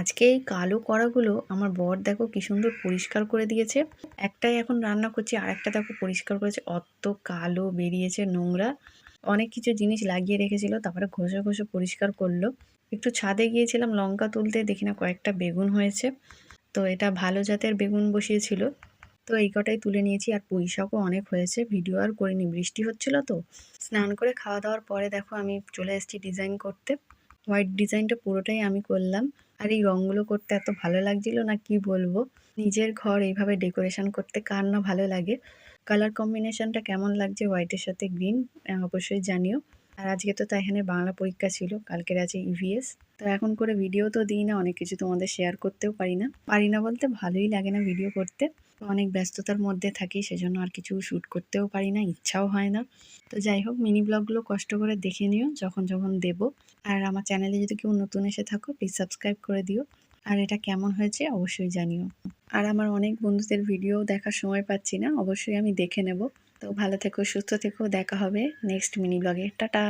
আজকে এই কালো কড়াগুলো আমার বর দেখো কি সুন্দর পরিষ্কার করে দিয়েছে। একটাই এখন রান্না করছি আর একটা দেখো পরিষ্কার করেছে অত কালো বেরিয়েছে নোংরা। অনেক কিছু জিনিস লাগিয়ে রেখেছিল, তারপরে ঘষে ঘষে পরিষ্কার করল। একটু ছাদে গিয়েছিলাম, লঙ্কা তুলতে দেখি না কয়েকটা বেগুন হয়েছে। তো এটা ভালো জাতের বেগুন বসিয়েছিল। তো এই কটাই তুলে নিয়েছি, আর পুঁই শাকও অনেক হয়েছে। ভিডিও আর করিনি, বৃষ্টি হচ্ছিল তো। স্নান করে খাওয়া দাওয়ার পরে দেখো আমি চলে এসেছি ডিজাইন করতে। হোয়াইট ডিজাইনটা পুরোটাই আমি করলাম। আর এই রঙগুলো করতে এত ভালো লাগছিল না, কি বলব? নিজের ঘর এইভাবে ডেকোরেশন করতে কার না ভালো লাগে। কালার কম্বিনেশনটা কেমন লাগছে হোয়াইটের সাথে গ্রিন অবশ্যই জানিও। আর আজকে তো তাই এখানে বাংলা পরীক্ষা ছিল, কালকের আছে ইভিএস তো এখন করে ভিডিও তো দিই না, অনেক কিছু তোমাদের শেয়ার করতেও পারি না। পারি না বলতে ভালোই লাগে না ভিডিও করতে। অনেক ব্যস্ততার মধ্যে থাকি, সেজন্য আর কিছু শ্যুট করতেও পারি না, ইচ্ছাও হয় না। তো যাই হোক মিনি ব্লগগুলো কষ্ট করে দেখে নিও, যখন যখন দেব। আর আমার চ্যানেলে যদি কেউ নতুন এসে থাকো প্লিজ সাবস্ক্রাইব করে দিও। আর এটা কেমন হয়েছে অবশ্যই জানিও। আর আমার অনেক বন্ধুদের ভিডিও দেখার সময় পাচ্ছি না, অবশ্যই আমি দেখে নেব। তো ভালো থেকো, সুস্থ থেকো, দেখা হবে নেক্সট মিনি ব্লগে টাটা!